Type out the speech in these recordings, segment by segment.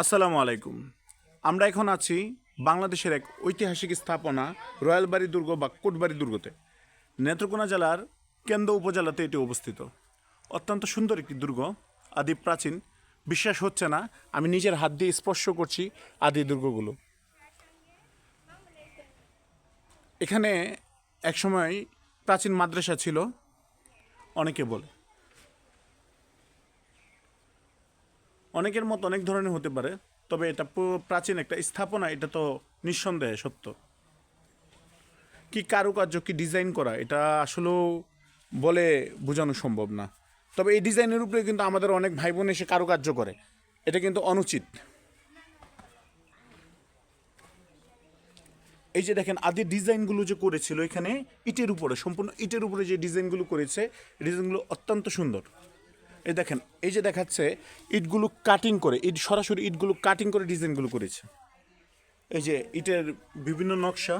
আসসালামু আলাইকুম। আমরা এখন আছি বাংলাদেশের এক ঐতিহাসিক স্থাপনা, রয়্যালবাড়ি দুর্গ বা কোটবাড়ি দুর্গতে। নেত্রকোনা জেলার কেন্দ্র উপজেলাতে এটি অবস্থিত। অত্যন্ত সুন্দর একটি দুর্গ, আদি প্রাচীন। বিশ্বাস হচ্ছে না, আমি নিজের হাত দিয়ে স্পর্শ করছি আদি দুর্গগুলো। এখানে একসময় প্রাচীন মাদ্রাসা ছিল, অনেকে বলে। অনেকের মত অনেক ধরনের হতে পারে, তবে এটা প্রাচীন একটা স্থাপনা, এটা তো নিঃসন্দেহে সত্য। কি কারুকার্য, কি ডিজাইন করা, এটা আসলেও বলে বোঝানো সম্ভব না। তবে এই ডিজাইনের উপরে কিন্তু আমাদের অনেক ভাই বোন এসে কারুকার্য করে, এটা কিন্তু অনুচিত। এই যে দেখেন, আদি ডিজাইনগুলো যে করেছিল এখানে, ইটের উপরে, সম্পূর্ণ ইটের উপরে যে ডিজাইনগুলো করেছে, ডিজাইনগুলো অত্যন্ত সুন্দর। এই দেখেন, এই যে দেখাচ্ছে, ইটগুলো কাটিং করে, ইট সরাসরি ইটগুলো কাটিং করে ডিজাইনগুলো করেছে। এই যে ইটের বিভিন্ন নকশা,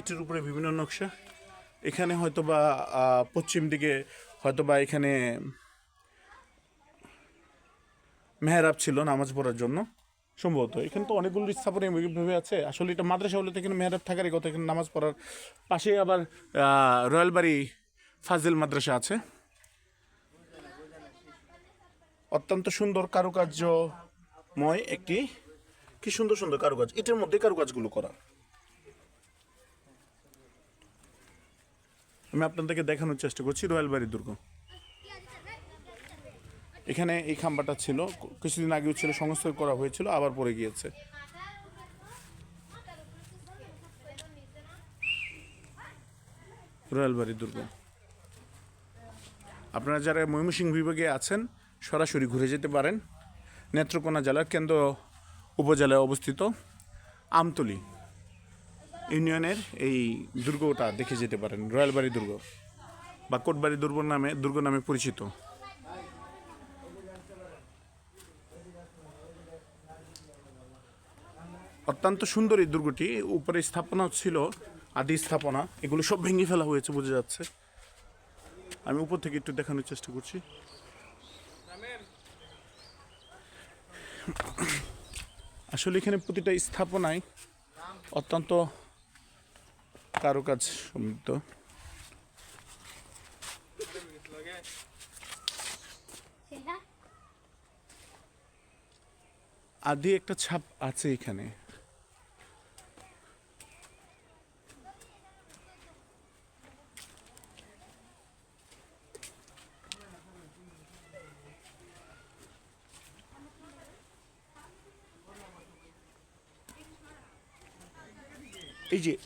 ইটের উপরে বিভিন্ন নকশা। এখানে হয়তো বা পশ্চিম দিকে হয়তো বা এখানে মেহরাব ছিল নামাজ পড়ার জন্য। সম্ভবত, এখানে তো অনেকগুলো স্থাপনা আছে। আসলে এটা মাদ্রাসা হলে তো এখানে মেহরাব থাকারই কথা, এখানে নামাজ পড়ার পাশেই আবার রয়্যাল বাড়ি ফাজিল মাদ্রাসা আছে। অত্যন্ত সুন্দর কারুকার্যময় একটি, কি সুন্দর সুন্দর কারুকাজ এটার মধ্যে কারুকাজগুলো করা। আমি আপনাদেরকে দেখানোর চেষ্টা করছি রয়্যাল বাড়ি দুর্গ। এখানে এই খাম্বাটা ছিল, কিছুদিন আগেও ছিল, সংস্কার করা হয়েছিল, আবার পড়ে গিয়েছে। রয়্যাল বাড়ি দুর্গ। আপনারা যারা ময়মনসিংহ বিভাগে আছেন সরাসরি ঘুরে যেতে পারেন। নেত্রকোনা জেলার কেন্দ্র উপজেলায় অবস্থিত আমতলি ইউনিয়নের এই দুর্গটা দেখে যেতে পারেন। রয়্যালবাড়ি দুর্গ বা কোটবাড়ি দুর্গ নামে দুর্গ নামে পরিচিত। অত্যন্ত সুন্দর এই দুর্গটি। উপরে স্থাপনা ছিল, আদি স্থাপনা। এগুলো সব ভেঙে ফেলা হয়েছে, বোঝা যাচ্ছে। আমি উপর থেকে একটু দেখানোর চেষ্টা করছি। আসলে এখানে প্রতিটা স্থাপনায় অত্যন্ত কারুকাজ সমৃদ্ধ আদি একটা ছাপ আছে এখানে। এই যে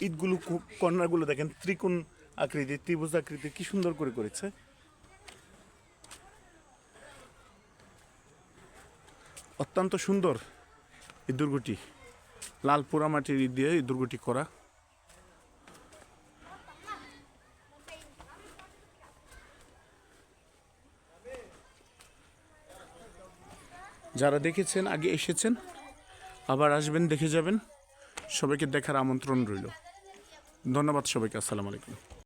কু- কর্নারগুলো দেখেন, ত্রিকোণ আকৃতি, ত্রিভুজ আকৃতি, কি সুন্দর করে করেছে। অত্যন্ত সুন্দর এই দুর্গটি। লাল পোড়ামাটির ইট দিয়ে এই দুর্গটি করা। যারা দেখেছেন, আগে এসেছেন, আবার আসবেন, দেখে যাবেন। সবাইকে দেখার আমন্ত্রণ রইল। ধন্যবাদ সবাইকে আসসালামু আলাইকুম।